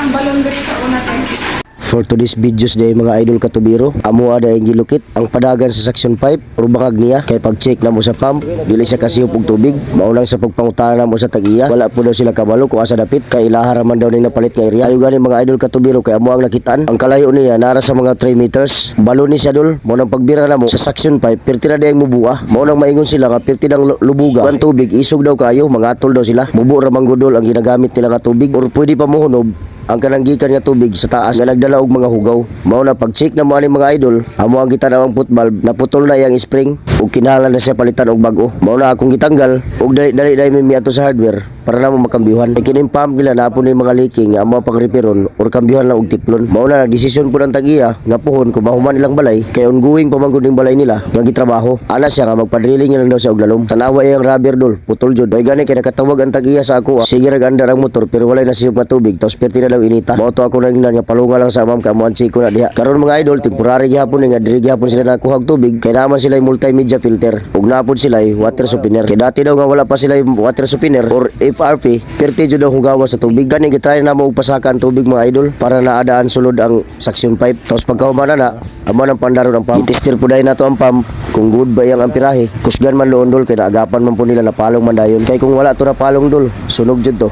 ang balon diri sa una. For today's videos day mga idol katubiro, amo ada yung gilukit ang padagan sa suction pipe o bangag niya kay pag-check na mo sa pump, dili siya kasiyop og tubig, maulang sa pagpangutana mo sa tagiya, wala po daw sila kabalo kung asa dapit kay ilahara man daw ni napalit nga area. Ayo mga idol katubiro kay amo ang nakitaan. Ang kalayo niya nara sa mga 3 meters. Balo ni siya dol, mo nang pagbira na mo sa suction pipe, pirti na dayang mubuha. Mao nang maingon sila nga pirti nang lu- lubuga. Ang tubig isog daw kayo, mga atol daw sila. Mubo ra manggudol ang ginagamit nila nga tubig or pwede pa mohunob ang kananggikan nga tubig sa taas nga nagdala og mga hugaw. Mao na pag-check na mo ani mga idol, amo ang gitan ang football naputol na iyang spring ug kinahanglan na siya palitan og bago. Mao na akong gitanggal ug dali dali dali mi sa hardware para na mo makambyuhan. Kay kining pump nila na ni mga leaking nga amo pang repairon or kambyuhan lang og tiplon. Mao na nagdesisyon po ng tagiya nga puhon kung mahuman ilang balay kay ongoing pa man gud ning balay nila nga gitrabaho. Ana siya nga magpadrilling lang daw siya og lalom. Tanawa iyang rubber dol, putol jud. May gani kay nakatawag ang tagiya sa ako. ah. Sige rag andar ang motor pero walay nasiyog nga tubig tapos perti na daw inita. Mao ako nang nga palunga lang sa ma'am ka mo ang chiko na diha. Karon mga idol temporary gyapon nga diri gyapon sila nakuha og tubig kay naman sila multimedia filter. Ug napod sila water softener. Kay dati daw nga wala pa sila water softener or FRP, perti jud daw hugawa sa tubig. Gani gitry na mo pasaka ang tubig mga idol para naadaan sulod ang suction pipe. Tapos pagkahuman na amo nang pandaron ang pump. Itestir po dahil na to ang pump kung good ba yang ampirahe. Kusgan man doon dol kay naagapan man po nila na palong man dayon. Kay kung wala to na palong dol, sunog jud to.